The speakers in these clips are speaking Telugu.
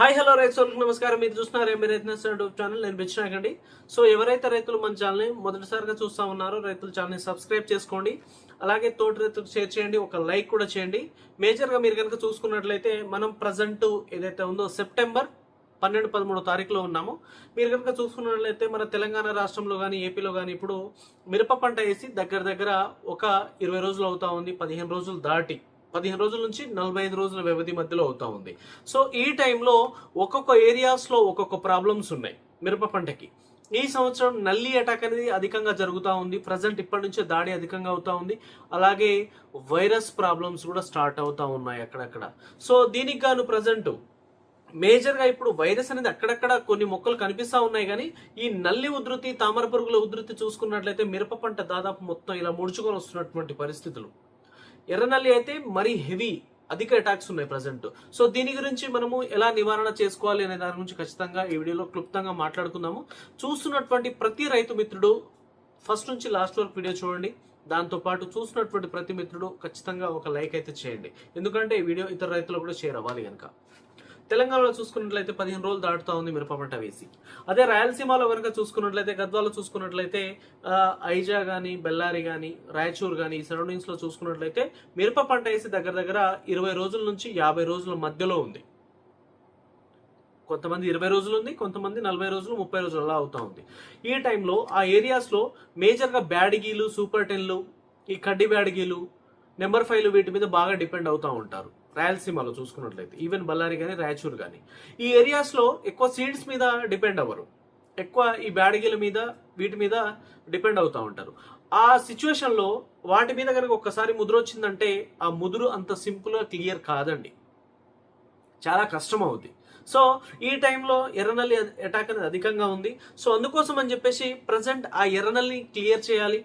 హాయ్ హలో రైతులకు నమస్కారం. మీరు చూస్తున్నారు ఎంబీ రైతు యూట్యూబ్ ఛానల్. నేను పెంచినాకండి సో ఎవరైతే రైతులు మన ఛానల్ని మొదటిసారిగా చూస్తా ఉన్నారో రైతుల ఛానల్ని సబ్స్క్రైబ్ చేసుకోండి. అలాగే తోటి రైతులకు షేర్ చేయండి ఒక లైక్ కూడా చేయండి. మేజర్గా మీరు కనుక చూసుకున్నట్లయితే మనం ప్రజెంట్ ఏదైతే ఉందో సెప్టెంబర్ పన్నెండు పదమూడో తారీఖులో ఉన్నాము. మీరు కనుక చూసుకున్నట్లయితే మన తెలంగాణ రాష్ట్రంలో కానీ ఏపీలో కానీ ఇప్పుడు మిరప పంట వేసి దగ్గర దగ్గర ఒక ఇరవై రోజులు అవుతా ఉంది పదిహేను రోజులు దాటి. పదిహేను రోజుల నుంచి నలభై ఐదు రోజుల వ్యవధి మధ్యలో అవుతా ఉంది. సో ఈ టైంలో ఒక్కొక్క ఏరియాస్లో ఒక్కొక్క ప్రాబ్లమ్స్ ఉన్నాయి. మిరప పంటకి. ఈ సంవత్సరం నల్లి అటాక్ అనేది అధికంగా జరుగుతూ ఉంది. ప్రజెంట్ ఇప్పటి నుంచే దాడి అధికంగా అవుతూ ఉంది. అలాగే వైరస్ ప్రాబ్లమ్స్ కూడా స్టార్ట్ అవుతూ ఉన్నాయి అక్కడక్కడ. సో దీనికి గాను ప్రజెంట్ మేజర్గా ఇప్పుడు వైరస్ అనేది అక్కడక్కడ కొన్ని మొక్కలు కనిపిస్తూ ఉన్నాయి కానీ ఈ నల్లి ఉధృతి తామర పురుగుల ఉధృతి చూసుకున్నట్లయితే మిరప పంట దాదాపు మొత్తం ఇలా ముడుచుకొని వస్తున్నటువంటి పరిస్థితులు. ఎర్రనల్లి అయితే మరీ హెవీ అధిక అటాక్స్ ఉన్నాయి ప్రజెంట్ సో దీని గురించి మనము ఎలా నివారణ చేసుకోవాలి అనే దాని గురించి ఖచ్చితంగా ఈ వీడియోలో క్లుప్తంగా మాట్లాడుకుందాము. చూస్తున్నటువంటి ప్రతి రైతు మిత్రుడు ఫస్ట్ నుంచి లాస్ట్ వరకు వీడియో చూడండి. దాంతో పాటు చూసినటువంటి ప్రతి మిత్రుడు ఖచ్చితంగా ఒక లైక్ అయితే చేయండి. ఎందుకంటే ఈ వీడియో ఇతర రైతులు కూడా షేర్ అవ్వాలి కనుక. తెలంగాణలో చూసుకున్నట్లయితే పదిహేను రోజులు దాటుతూ ఉంది మిరప పంట వేసి. అదే రాయలసీమలో కనుక చూసుకున్నట్లయితే గద్వాలో చూసుకున్నట్లయితే ఐజా కానీ బెల్లారి కానీ రాయచూర్ కానీ ఈ సరౌండింగ్స్లో చూసుకున్నట్లయితే మిరప పంట వేసి దగ్గర దగ్గర ఇరవై రోజుల నుంచి యాభై రోజుల మధ్యలో ఉంది. కొంతమంది ఇరవై రోజులు ఉంది కొంతమంది నలభై రోజులు ముప్పై రోజులు అలా అవుతూ ఉంది. ఈ టైంలో ఆ ఏరియాస్లో మేజర్గా బ్యాడిగీలు సూపర్ టెన్లు ఈ కడ్డి బ్యాడిగీలు నెంబర్ ఫైవ్లు వీటి మీద బాగా డిపెండ్ అవుతూ ఉంటారు. రాయలసీమలో చూసుకున్నట్లయితే ఈవెన్ బళ్ళారి కానీ రాయచూరు కానీ ఈ ఏరియాస్లో ఎక్కువ సీడ్స్ మీద డిపెండ్ అవ్వరు. ఎక్కువ ఈ బ్యాడిగీల మీద వీటి మీద డిపెండ్ అవుతూ ఉంటారు. ఆ సిచ్యువేషన్లో వాటి మీద కనుక ఒక్కసారి ముదురు వచ్చిందంటే ఆ ముదురు అంత సింపుల్గా క్లియర్ కాదండి. చాలా కష్టం అవుద్ది. సో ఈ టైంలో ఎర్రనల్లి అటాక్ అనేది అధికంగా ఉంది. సో అందుకోసం అని చెప్పేసి ప్రజెంట్ ఆ ఎర్రనల్ని క్లియర్ చేయాలి.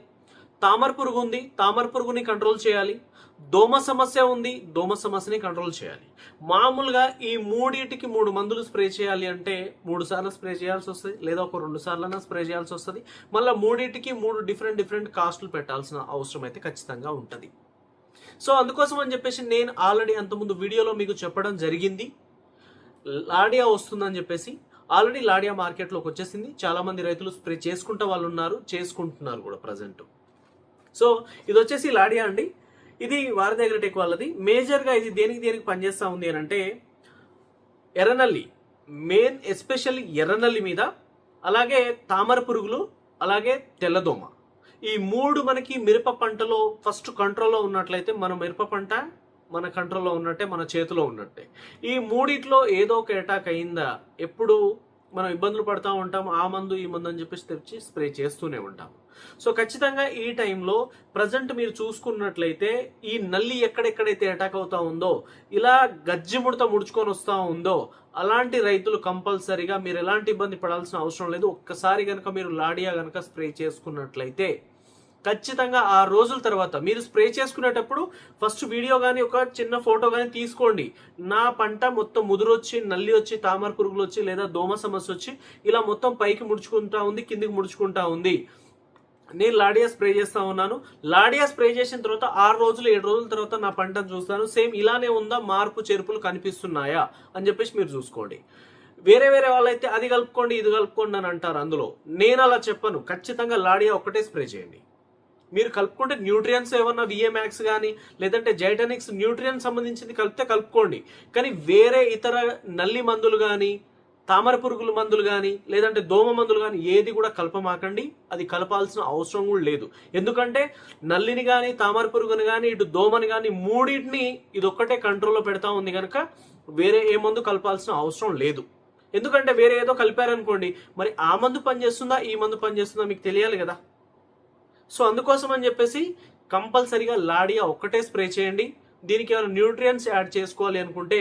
తామర పురుగు ఉంది తామర పురుగుని కంట్రోల్ చేయాలి. దోమ సమస్య ఉంది దోమ సమస్యని కంట్రోల్ చేయాలి. మామూలుగా ఈ మూడింటికి మూడు మందులు స్ప్రే చేయాలి అంటే మూడు సార్లు స్ప్రే చేయాల్సి వస్తుంది లేదా ఒక రెండు సార్లైనా స్ప్రే చేయాల్సి వస్తుంది. మళ్ళీ మూడింటికి మూడు డిఫరెంట్ డిఫరెంట్ కాస్టులు పెట్టాల్సిన అవసరం అయితే ఖచ్చితంగా ఉంటుంది. సో అందుకోసం అని చెప్పేసి నేను ఆల్రెడీ అంతకుముందు వీడియోలో మీకు చెప్పడం జరిగింది. లాడియా వస్తుందని చెప్పేసి ఆల్రెడీ లాడియా మార్కెట్లోకి వచ్చేసింది. చాలామంది రైతులు స్ప్రే చేసుకుంటే వాళ్ళు ఉన్నారు చేసుకుంటున్నారు కూడా ప్రజెంట్ సో ఇది వచ్చేసి లాడియా అండి. ఇది వారి దగ్గర వాళ్ళది. మేజర్గా ఇది దేనికి దేనికి పనిచేస్తూ ఉంది అని అంటే ఎర్రనల్లి మెయిన్ ఎస్పెషల్లీ ఎర్రనల్లి మీద అలాగే తామర పురుగులు అలాగే తెల్లదోమ. ఈ మూడు మనకి మిరప పంటలో ఫస్ట్ కంట్రోల్లో ఉన్నట్లయితే మన మిరప పంట మన కంట్రోల్లో ఉన్నట్టే మన చేతిలో ఉన్నట్టే. ఈ మూడిట్లో ఏదో ఒక అటాక్ అయిందా ఎప్పుడు మనం ఇబ్బందులు పడతా ఉంటాం ఆ మందు ఈ మందు అని చెప్పేసి తెచ్చి స్ప్రే చేస్తూనే ఉంటాం సో ఖచ్చితంగా ఈ టైంలో ప్రజెంట్ మీరు చూసుకున్నట్లయితే ఈ నల్లి ఎక్కడెక్కడైతే అటాక్ అవుతా ఉందో ఇలా గజ్జి ముడత ముడుచుకొని వస్తూ ఉందో అలాంటి రైతులు కంపల్సరీగా మీరు ఎలాంటి ఇబ్బంది పడాల్సిన అవసరం లేదు. ఒక్కసారి కనుక మీరు లాడియా కనుక స్ప్రే చేసుకున్నట్లయితే ఖచ్చితంగా ఆ రోజుల తర్వాత మీరు స్ప్రే చేసుకునేటప్పుడు ఫస్ట్ వీడియో కానీ ఒక చిన్న ఫోటో కానీ తీసుకోండి. నా పంట మొత్తం ముదురొచ్చి నల్లి వచ్చి తామర పురుగులు వచ్చి లేదా దోమ సమస్య వచ్చి ఇలా మొత్తం పైకి ముడుచుకుంటా ఉంది కిందికి ముడుచుకుంటా ఉంది. నేను లాడియా స్ప్రే చేస్తా ఉన్నాను. లాడియా స్ప్రే చేసిన తర్వాత ఆరు రోజులు ఏడు రోజుల తర్వాత నా పంటను చూస్తాను. సేమ్ ఇలానే ఉందా? మార్పు చేర్పులు కనిపిస్తున్నాయా? అని చెప్పేసి మీరు చూసుకోండి. వేరే వేరే వాళ్ళైతే అది కలుపుకోండి ఇది కలుపుకోండి అని అంటారు అందులో. నేను అలా చెప్పను. ఖచ్చితంగా లాడియా ఒక్కటే స్ప్రే చేయండి. మీరు కలుపుకుంటే న్యూట్రియన్స్ ఏమన్నా విఏమాక్స్ కానీ లేదంటే జైటనిక్స్ న్యూట్రియన్స్ సంబంధించింది కలిపితే కలుపుకోండి. కానీ వేరే ఇతర నల్లి మందులు కానీ తామర పురుగుల మందులు కానీ లేదంటే దోమ మందులు కానీ ఏది కూడా కలపమాకండి. అది కలపాల్సిన అవసరం కూడా లేదు. ఎందుకంటే నల్లిని కానీ తామర పురుగుని కానీ ఇటు దోమని కానీ మూడింటిని ఇది ఒక్కటే కంట్రోల్లో పెడతా ఉంది కనుక వేరే ఏ మందు కలపాల్సిన అవసరం లేదు. ఎందుకంటే వేరే ఏదో కలిపారనుకోండి మరి ఆ మందు పనిచేస్తుందా ఈ మందు పనిచేస్తుందా మీకు తెలియాలి కదా. సో అందుకోసం అని చెప్పేసి కంపల్సరీగా లాడియా ఒక్కటే స్ప్రే చేయండి. దీనికి ఏమైనా న్యూట్రియన్స్ యాడ్ చేసుకోవాలి అనుకుంటే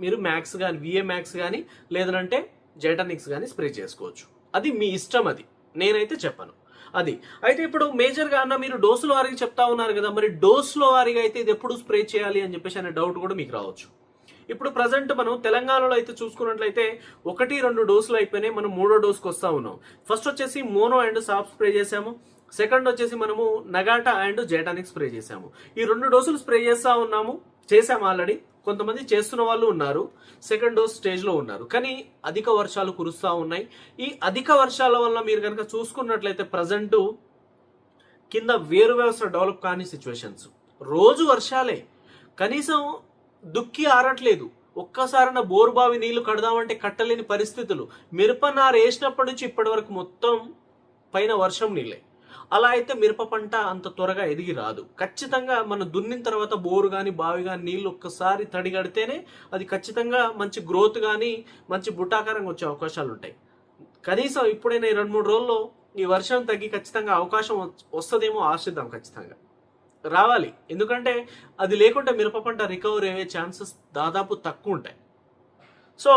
మీరు మ్యాక్స్ కానీ విఏ మ్యాక్స్ కానీ లేదంటే జెటనిక్స్ కానీ స్ప్రే చేసుకోవచ్చు. అది మీ ఇష్టం అది. నేనైతే చెప్పను. అది. అయితే ఇప్పుడు మేజర్గా అన్న మీరు డోసుల వారికి చెప్తా ఉన్నారు కదా మరి డోసుల వారిగా అయితే ఇది ఎప్పుడు స్ప్రే చేయాలి అని చెప్పేసి అనే డౌట్ కూడా మీకు రావచ్చు. ఇప్పుడు ప్రజెంట్ మనం తెలంగాణలో అయితే చూసుకున్నట్లయితే ఒకటి రెండు డోసులు అయిపోయినాయి మనం మూడో డోస్కి వస్తా ఉన్నాం. ఫస్ట్ వచ్చేసి మోనో అండ్ సాఫ్ట్ స్ప్రే చేసాము సెకండ్ వచ్చేసి మనము నగాటా అండ్ జైటానిక్ స్ప్రే చేసాము ఈ రెండు డోసులు స్ప్రే చేస్తా ఉన్నాము. చేసాం ఆల్రెడీ. కొంతమంది చేస్తున్న వాళ్ళు ఉన్నారు. సెకండ్ డోస్ స్టేజ్లో ఉన్నారు. కానీ అధిక వర్షాలు కురుస్తూ ఉన్నాయి. ఈ అధిక వర్షాల వల్ల మీరు కనుక చూసుకున్నట్లయితే ప్రజెంట్ కింద వేరు వ్యవస్థ డెవలప్ కాని సిచ్యువేషన్స్ రోజు వర్షాలే. కనీసం దుక్కి ఆరట్లేదు. ఒక్కసారిన బోరు బావి నీళ్ళు కడదామంటే కట్టలేని పరిస్థితులు. మిరప నారు వేసినప్పటి నుంచి ఇప్పటి వరకు మొత్తం పైన వర్షం నీళ్ళే. అలా అయితే మిరప పంట అంత త్వరగా ఎదిగి రాదు. ఖచ్చితంగా మనం దున్నిన తర్వాత బోరు కానీ బావి కానీ నీళ్ళు ఒక్కసారి తడిగడితేనే అది ఖచ్చితంగా మంచి గ్రోత్ కానీ మంచి బుటాకారంగా వచ్చే అవకాశాలు ఉంటాయి. కనీసం ఇప్పుడైనా ఈ రెండు మూడు రోజుల్లో ఈ వర్షం తగ్గి ఖచ్చితంగా అవకాశం వస్తుందేమో ఆశిద్దాం ఖచ్చితంగా. రావాలి. ఎందుకంటే అది లేకుంటే మిరప పంట రికవరీ అయ్యే ఛాన్సెస్ దాదాపు తక్కువ ఉంటాయి. సో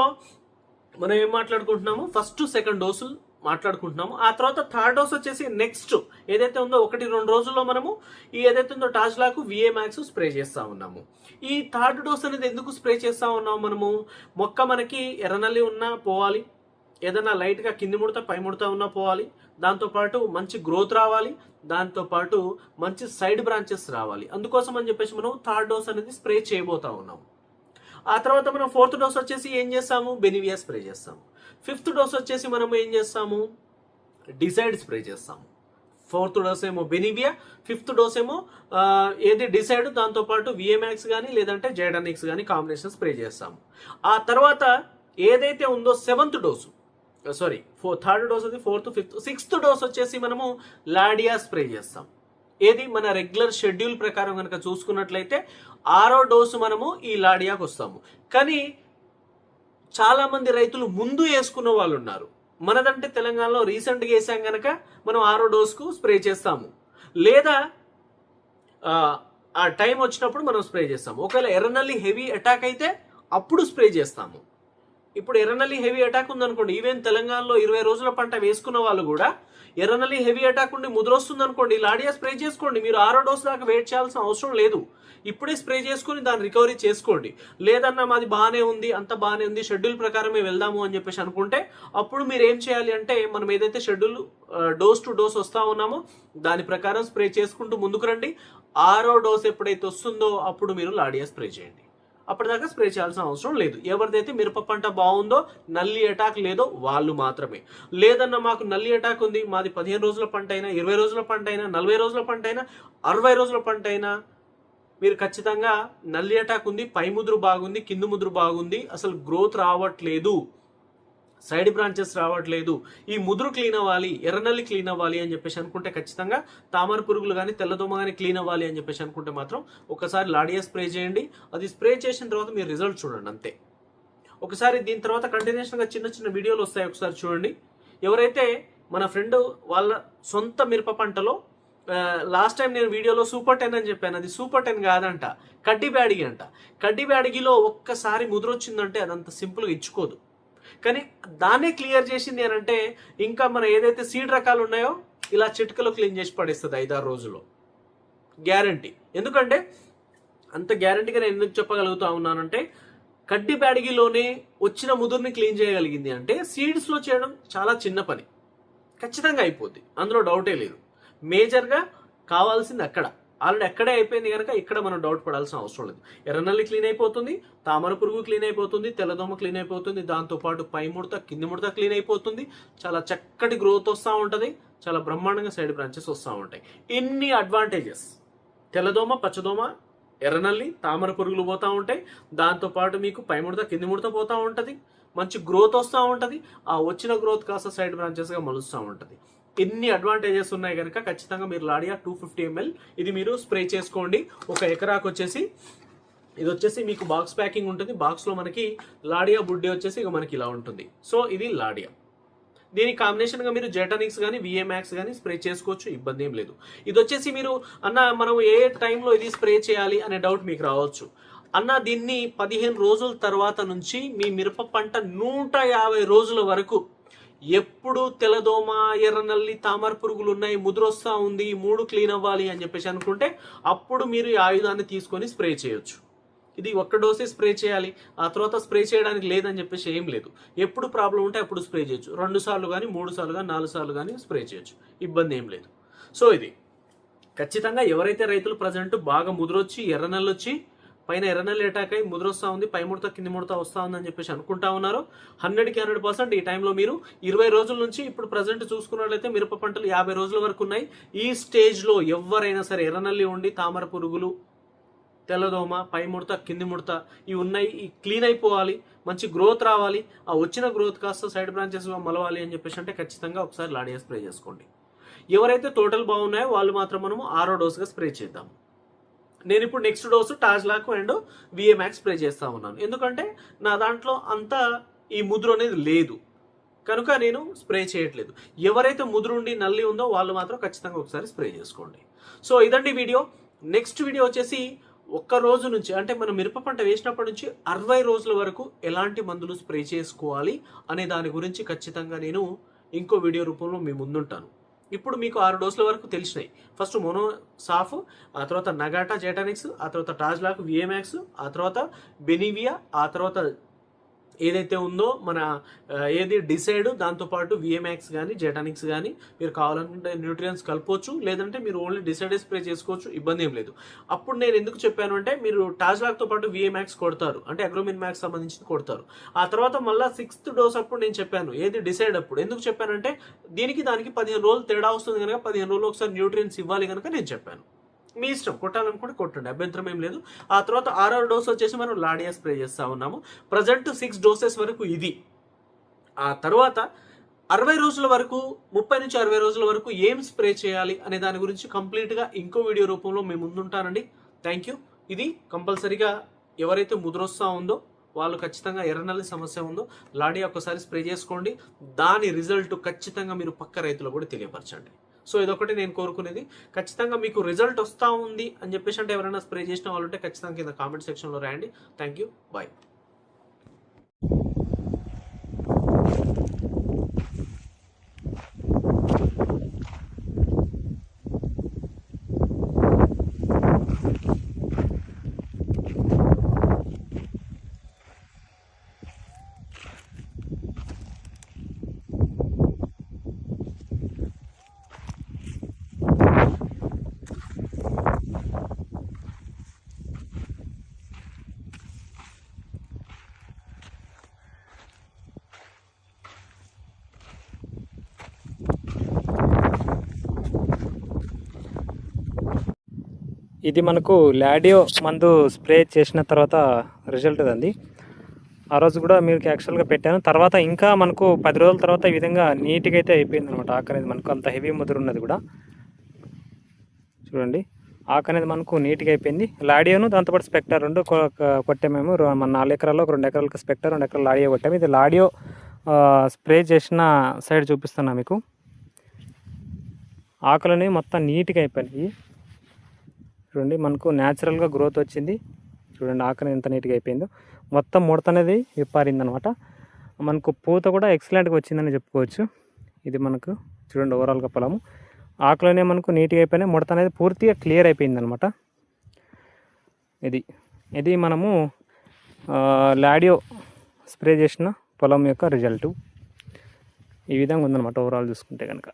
మనం ఏం మాట్లాడుకుంటున్నాము? ఫస్ట్ సెకండ్ డోసులు మాట్లాడుకుంటున్నాము. ఆ తర్వాత థర్డ్ డోస్ వచ్చేసి నెక్స్ట్ ఏదైతే ఉందో ఒకటి రెండు రోజుల్లో మనము ఈ ఏదైతే ఉందో టాజ్లాకు విఏ మ్యాక్స్ స్ప్రే చేస్తూ ఉన్నాము. ఈ థర్డ్ డోస్ అనేది ఎందుకు స్ప్రే చేస్తూ ఉన్నాము మనము? మొక్క మనకి ఎర్రనల్లి ఉన్నా పోవాలి. ఏదైనా లైట్గా కింది ముడత పై ముడత ఉన్నా పోవాలి. దాంతోపాటు మంచి గ్రోత్ రావాలి. దాంతోపాటు మంచి సైడ్ బ్రాంచెస్ రావాలి. అందుకోసం అని చెప్పేసి మనం థర్డ్ డోస్ అనేది స్ప్రే చేయబోతా ఉన్నాము. ఆ తర్వాత మనం ఫోర్త్ డోస్ వచ్చేసి ఏం చేస్తాము? బెనివియా స్ప్రే చేస్తాము. ఫిఫ్త్ డోస్ వచ్చేసి మనం ఏం చేస్తాము? డిసైడ్ స్ప్రే చేస్తాము. ఫోర్త్ డోస్ ఏమో బెనివియా ఫిఫ్త్ డోస్ ఏమో ఏది డిసైడ్ దాంతోపాటు విఎంఎక్స్ కానీ లేదంటే జైడనిక్స్ కానీ కాంబినేషన్ స్ప్రే చేస్తాము. ఆ తర్వాత ఏదైతే ఉందో seventh dose sorry four third dose అది ఫోర్త్ ఫిఫ్త్ సిక్స్త్ డోస్ వచ్చేసి మనము లాడియా స్ప్రే చేస్తాం. ఏది? మన రెగ్యులర్ షెడ్యూల్ ప్రకారం కనుక చూసుకున్నట్లయితే ఆరో డోసు మనము ఈ లాడియాకు వస్తాము. కానీ చాలా మంది రైతులు ముందు వేసుకున్న వాళ్ళు ఉన్నారు. మనదంటే తెలంగాణలో రీసెంట్గా వేసాం కనుక మనం ఆరో డోస్కు స్ప్రే చేస్తాము. లేదా ఆ, ఆ టైం వచ్చినప్పుడు మనం స్ప్రే చేస్తాము. ఒకవేళ ఎర్రనల్లి హెవీ అటాక్ అయితే అప్పుడు స్ప్రే చేస్తాము. ఇప్పుడు ఎర్రనల్లి హెవీ అటాక్ ఉందనుకోండి ఈవెన్ తెలంగాణలో ఇరవై రోజుల పంట వేసుకున్న వాళ్ళు కూడా ఎర్రనల్లి హెవీ అటాక్ ఉండి ముద్రొస్తుంది అనుకోండి లాడియా స్ప్రే చేసుకోండి. మీరు ఆరో డోస్ దాకా వెయిట్ చేయాల్సిన అవసరం లేదు. ఇప్పుడే స్ప్రే చేసుకుని దాన్ని రికవరీ చేసుకోండి. లేదన్నా మాది బాగానే ఉంది అంత బాగానే ఉంది షెడ్యూల్ ప్రకారమే వెళ్దాము అని చెప్పేసి అనుకుంటే అప్పుడు మీరు ఏం చేయాలి అంటే మనం ఏదైతే షెడ్యూల్ డోస్ టు డోస్ వస్తా ఉన్నామో దాని ప్రకారం స్ప్రే చేసుకుంటూ ముందుకు రండి. ఆరో డోస్ ఎప్పుడైతే వస్తుందో అప్పుడు మీరు లాడియా స్ప్రే చేయండి. అప్పటిదాకా స్ప్రే చేయాల్సిన అవసరం లేదు. ఎవరిదైతే మిరప పంట బాగుందో నల్లి అటాక్ లేదో వాళ్ళు మాత్రమే. లేదన్నా మాకు నల్లి అటాక్ ఉంది మాది పదిహేను రోజుల పంట అయినా ఇరవై రోజుల పంట అయినా నలభై రోజుల పంట అయినా అరవై రోజుల పంట అయినా మీరు ఖచ్చితంగా నల్లి అటాక్ ఉంది పై ముదురు బాగుంది కింది ముదురు బాగుంది అసలు గ్రోత్ రావట్లేదు. సైడ్ బ్రాంచెస్ రావట్లేదు. ఈ ముదురు క్లీన్ అవ్వాలి ఎర్రనల్లి క్లీన్ అవ్వాలి అని చెప్పేసి అనుకుంటే ఖచ్చితంగా తామర పురుగులు కానీ తెల్లదోమ కానీ క్లీన్ అవ్వాలి అని చెప్పేసి అనుకుంటే మాత్రం ఒకసారి లాడియా స్ప్రే చేయండి. అది స్ప్రే చేసిన తర్వాత మీరు రిజల్ట్ చూడండి అంతే. ఒకసారి దీని తర్వాత కంటిన్యూషన్గా చిన్న చిన్న వీడియోలు వస్తాయి ఒకసారి చూడండి. ఎవరైతే మన ఫ్రెండ్ వాళ్ళ సొంత మిరప పంటలో లాస్ట్ టైం నేను వీడియోలో సూపర్ టెన్ అని చెప్పాను. అది సూపర్ టెన్ కాదంట. కడ్డీ బ్యాడిగి అంట. కడ్డీ బ్యాడిగిలో ఒక్కసారి ముద్రొచ్చిందంటే అదంత సింపుల్గా ఇచ్చుకోదు. కానీ దాన్నే క్లియర్ చేసింది అని అంటే ఇంకా మన ఏదైతే సీడ్ రకాలు ఉన్నాయో ఇలా చిటికలో క్లీన్ చేసి పడేస్తుంది ఐదారు రోజుల్లో. గ్యారంటీ. ఎందుకంటే అంత గ్యారంటీగా నేను ఎందుకు చెప్పగలుగుతా ఉన్నానంటే కడ్డి బ్యాడిగిలోనే వచ్చిన ముదురుని క్లీన్ చేయగలిగింది అంటే సీడ్స్లో చేయడం చాలా చిన్న పని. ఖచ్చితంగా అయిపోద్ది. అందులో డౌటే లేదు. మేజర్గా కావాల్సింది అక్కడ. ఆల్రెడీ ఎక్కడే అయిపోయింది కనుక ఇక్కడ మనం డౌట్ పడాల్సిన అవసరం లేదు. ఎర్రనల్లి క్లీన్ అయిపోతుంది తామర పురుగు క్లీన్ అయిపోతుంది తెల్లదోమ క్లీన్ అయిపోతుంది దాంతోపాటు పై ముడత కింది ముడత క్లీన్ అయిపోతుంది. చాలా చక్కటి గ్రోత్ వస్తూ ఉంటుంది చాలా బ్రహ్మాండంగా సైడ్ బ్రాంచెస్ వస్తూ ఉంటాయి. ఇన్ని అడ్వాంటేజెస్ తెల్లదోమ పచ్చదోమ ఎర్రనల్లి తామర పురుగులు పోతూ ఉంటాయి. దాంతోపాటు మీకు పై ముడత కింది ముడత పోతూ ఉంటుంది. మంచి గ్రోత్ వస్తూ ఉంటుంది. ఆ వచ్చిన గ్రోత్ కాస్త సైడ్ బ్రాంచెస్గా మలుస్తూ ఉంటుంది. ఎన్ని అడ్వాంటేజెస్ ఉన్నాయి కనుక ఖచ్చితంగా మీరు లాడియా టూ ఫిఫ్టీ ఎంఎల్ ఇది మీరు స్ప్రే చేసుకోండి. ఒక ఎకరాకు వచ్చేసి ఇది వచ్చేసి మీకు బాక్స్ ప్యాకింగ్ ఉంటుంది. బాక్స్లో మనకి లాడియా బుడ్డి వచ్చేసి ఇక మనకి ఇలా ఉంటుంది. సో ఇది లాడియా దీని కాంబినేషన్గా మీరు జెటనిక్స్ కానీ విఏమాక్స్ కానీ స్ప్రే చేసుకోవచ్చు. ఇబ్బంది ఏం లేదు. ఇది వచ్చేసి మీరు అన్న మనం ఏ టైంలో ఇది స్ప్రే చేయాలి అనే డౌట్ మీకు రావచ్చు. అన్న దీన్ని పదిహేను రోజుల తర్వాత నుంచి మీ మిరప పంట నూట యాభై రోజుల వరకు ఎప్పుడు తెల్లదోమ ఎర్రనల్లి తామర పురుగులు ఉన్నాయి ముదురొస్తా ఉంది ఈ మూడు క్లీన్ అవ్వాలి అని చెప్పేసి అనుకుంటే అప్పుడు మీరు ఈ ఆయుధాన్ని తీసుకొని స్ప్రే చేయొచ్చు. ఇది ఒక్క డోసే స్ప్రే చేయాలి. ఆ తర్వాత స్ప్రే చేయడానికి లేదని చెప్పేసి ఏం లేదు. ఎప్పుడు ప్రాబ్లం ఉంటే అప్పుడు స్ప్రే చేయొచ్చు. రెండు సార్లు కానీ మూడు సార్లు కానీ నాలుగు సార్లు కానీ స్ప్రే చేయొచ్చు. ఇబ్బంది ఏం లేదు. సో ఇది ఖచ్చితంగా ఎవరైతే రైతులు ప్రజెంట్ బాగా ముదురొచ్చి ఎర్రనల్లొచ్చి పైన ఎర్రనల్లి అటాక్ అయి ముద్రొస్తా ఉంది పై ముడత కింది ముడత వస్తా ఉందని చెప్పేసి అనుకుంటా ఉన్నారు. హండ్రెడ్కి హండ్రెడ్ పర్సెంట్ ఈ టైంలో మీరు ఇరవై రోజుల నుంచి ఇప్పుడు ప్రజెంట్ చూసుకున్నట్లయితే మిరప పంటలు యాభై రోజుల వరకు ఉన్నాయి. ఈ స్టేజ్లో ఎవరైనా సరే ఎర్రనల్లి ఉండి తామర పురుగులు తెల్లదోమ పై ముడత కింది ముడత ఇవి ఉన్నాయి. ఈ క్లీన్ అయిపోవాలి మంచి గ్రోత్ రావాలి. ఆ వచ్చిన గ్రోత్ కాస్త సైడ్ బ్రాంచెస్గా మలవాలి అని చెప్పేసి అంటే ఖచ్చితంగా ఒకసారి లాడియా స్ప్రే చేసుకోండి. ఎవరైతే తోటలు బాగున్నాయో వాళ్ళు మాత్రం మనము ఆరో డోస్గా స్ప్రే చేద్దాం. నేను ఇప్పుడు నెక్స్ట్ డోసు టాజ్లాక్ అండ్ విఏమాక్స్ స్ప్రే చేస్తా ఉన్నాను. ఎందుకంటే నా దాంట్లో అంతా ఈ ముద్ర అనేది లేదు. కనుక నేను స్ప్రే చేయట్లేదు. ఎవరైతే ముదురుండి నల్లి ఉందో వాళ్ళు మాత్రం ఖచ్చితంగా ఒకసారి స్ప్రే చేసుకోండి. సో ఇదండి వీడియో నెక్స్ట్ వీడియో వచ్చేసి ఒక్క రోజు నుంచి అంటే మనం మిరప పంట వేసినప్పటి నుంచి అరవై రోజుల వరకు ఎలాంటి మందులు స్ప్రే చేసుకోవాలి అనే దాని గురించి ఖచ్చితంగా నేను ఇంకో వీడియో రూపంలో మీ ముందుంటాను. ఇప్పుడు మీకు ఆరు డోసుల వరకు తెలిసినాయి. ఫస్ట్ మోనో సాఫ్ ఆ తర్వాత నగాటా జెటానిక్స్ ఆ తర్వాత టాజ్లాక్ విఏమాక్స్ ఆ తర్వాత బెనివియా ఆ తర్వాత ఏదైతే ఉందో మన ఏది డిసైడ్ దాంతోపాటు విఎంఎక్స్ కానీ జెటానిక్స్ కానీ మీరు కావాలనుకుంటే న్యూట్రియన్స్ కలపవచ్చు లేదంటే మీరు ఓన్లీ డిసైడ్ స్ప్రే చేసుకోవచ్చు. ఇబ్బంది ఏం లేదు. అప్పుడు నేను ఎందుకు చెప్పాను అంటే మీరు టాజ్లాక్తో పాటు విఎంఎక్స్ కొడతారు. అంటే అగ్రోమిన్ మ్యాక్స్ సంబంధించి కొడతారు. ఆ తర్వాత మళ్ళీ సిక్స్త్ డోస్ అప్పుడు నేను చెప్పాను. ఏది డిసైడ్ అప్పుడు? ఎందుకు చెప్పానంటే దీనికి దానికి పదిహేను రోజులు తేడా వస్తుంది కనుక పదిహేను రోజులు ఒకసారి న్యూట్రియన్స్ ఇవ్వాలి కనుక నేను చెప్పాను. మీ ఇష్టం కొట్టాలనుకుంటే కొట్టండి. అభ్యంతరం ఏం లేదు. ఆ తర్వాత ఆరో డోస్ వచ్చేసి మనం లాడియా స్ప్రే చేస్తూ ఉన్నాము. ప్రజెంట్ సిక్స్ డోసెస్ వరకు ఇది. ఆ తర్వాత అరవై రోజుల వరకు ముప్పై నుంచి అరవై రోజుల వరకు ఏం స్ప్రే చేయాలి అనే దాని గురించి కంప్లీట్గా ఇంకో వీడియో రూపంలో మేము ముందుంటానండి. Thank you. ఇది కంపల్సరీగా ఎవరైతే ముద్రొస్తా ఉందో వాళ్ళు ఖచ్చితంగా ఎర్రనల్లి సమస్య ఉందో లాడియా ఒకసారి స్ప్రే చేసుకోండి. దాని రిజల్ట్ ఖచ్చితంగా మీరు పక్క రైతులు కూడా తెలియపరచండి. సో ఇదొకటి నేను కోరుకునేది. ఖచ్చితంగా మీకు రిజల్ట్ వస్తూ ఉంది అని చెప్పేసి అంటే ఎవరైనా స్ప్రే చేసిన వాళ్ళు ఉంటే ఖచ్చితంగా కింద కామెంట్ సెక్షన్లో రాయండి. Thank you bye. ఇది మనకు లాడియో మందు స్ప్రే చేసిన తర్వాత రిజల్ట్ అండి. ఆ రోజు కూడా మీకు యాక్చువల్గా పెట్టాను. తర్వాత ఇంకా మనకు పది రోజుల తర్వాత ఈ విధంగా నీట్గా అయితే అయిపోయింది అనమాట ఆకు అనేది మనకు అంత హెవీ ముదురు ఉన్నది కూడా. చూడండి. ఆకు అనేది మనకు నీట్గా అయిపోయింది. లాడియోను దాంతోపాటు స్పెక్టర్ రెండు కొ- కొట్టామేమో. మన నాలుగు ఎకరాల్లో ఒక రెండు ఎకరాలకు స్పెక్టర్ రెండు ఎకరాలు లాడియో కొట్టాము. ఇది లాడియో స్ప్రే చేసిన సైడ్ చూపిస్తున్నా మీకు. ఆకులని మొత్తం నీట్గా అయిపోయినాయి. చూడండి మనకు న్యాచురల్గా గ్రోత్ వచ్చింది. చూడండి ఆకలి ఎంత నీట్గా అయిపోయిందో. మొత్తం ముడత అనేది విప్పారింది అనమాట మనకు పూత కూడా ఎక్సలెంట్గా వచ్చిందని చెప్పుకోవచ్చు. ఇది మనకు చూడండి ఓవరాల్గా పొలము. ఆకులోనే మనకు నీట్గా అయిపోయినాయి. ముడత అనేది పూర్తిగా క్లియర్ అయిపోయింది అనమాట ఇది ఇది మనము లాడియో స్ప్రే చేసిన పొలం యొక్క రిజల్ట్ ఈ విధంగా ఉందన్నమాట ఓవరాల్ చూసుకుంటే కనుక